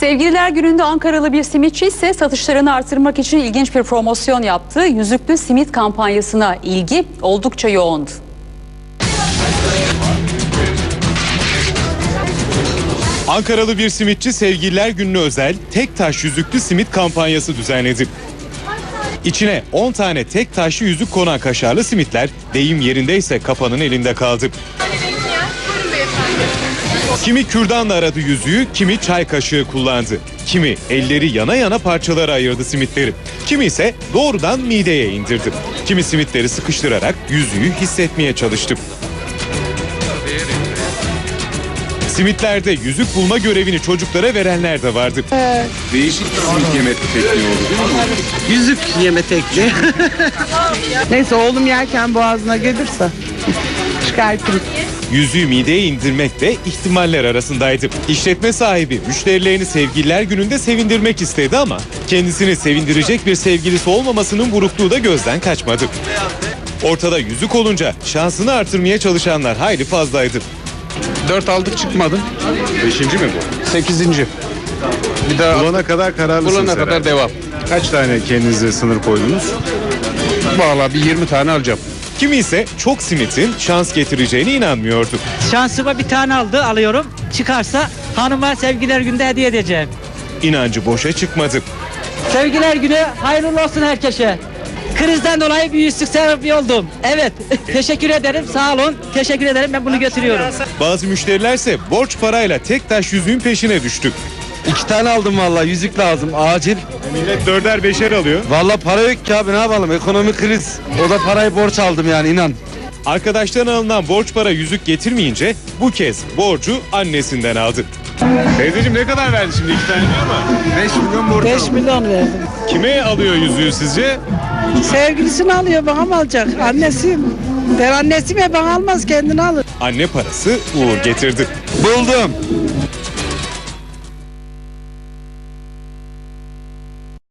Sevgililer gününde Ankaralı bir simitçi ise satışlarını artırmak için ilginç bir promosyon yaptı. Yüzüklü simit kampanyasına ilgi oldukça yoğundu. Ankaralı bir simitçi sevgililer gününe özel tek taş yüzüklü simit kampanyası düzenledi. İçine 10 tane tek taşlı yüzük konan kaşarlı simitler deyim yerindeyse kapanın elinde kaldı. Kimi kürdanla aradı yüzüğü, kimi çay kaşığı kullandı. Kimi elleri yana yana parçalara ayırdı simitleri. Kimi ise doğrudan mideye indirdi. Kimi simitleri sıkıştırarak yüzüğü hissetmeye çalıştı. Simitlerde yüzük bulma görevini çocuklara verenler de vardı. Değişik bir simit yeme tekniği oldu değil mi? Yüzük yeme tekniği. Neyse oğlum yerken boğazına gelirse çıkartırım. Yüzüğü mideye indirmek de ihtimaller arasındaydı. İşletme sahibi müşterilerini sevgililer gününde sevindirmek istedi ama kendisini sevindirecek bir sevgilisi olmamasının burukluğu da gözden kaçmadı. Ortada yüzük olunca şansını artırmaya çalışanlar hayli fazlaydı. Dört aldık çıkmadı. Beşinci mi bu? Sekizinci. Bir daha Bulana kadar kararlısınız bulana kadar herhalde. devam. Kaç tane kendinize sınır koydunuz? Valla bir 20 tane alacağım. Kimi ise çok simitin şans getireceğine inanmıyordu. Şansıma bir tane aldı alıyorum. Çıkarsa hanıma sevgiler günde hediye edeceğim. İnancı boşa çıkmadı. Sevgiler günü hayırlı olsun herkese. Krizden dolayı bir yüzlük sebebi oldum. Evet. Teşekkür ederim. Sağ olun. Teşekkür ederim. Ben bunu götürüyorum. Bazı müşterilerse borç parayla tek taş yüzüğün peşine düştü. İki tane aldım valla yüzük lazım acil. Millet dörder beşer alıyor. Valla para yok ki abi ne yapalım ekonomik kriz. O da parayı borç aldım yani inan. Arkadaştan alınan borç para yüzük getirmeyince bu kez borcu annesinden aldı. Teyzeciğim ne kadar verdi şimdi iki tane diyor mu? 5 milyon borç 5 milyon verdim. Kime alıyor yüzüğü sizce? Sevgilisini alıyor bana mı alacak? Annesi. Ben annesiyim ya bana almaz kendini alır. Anne parası uğur getirdi. Buldum.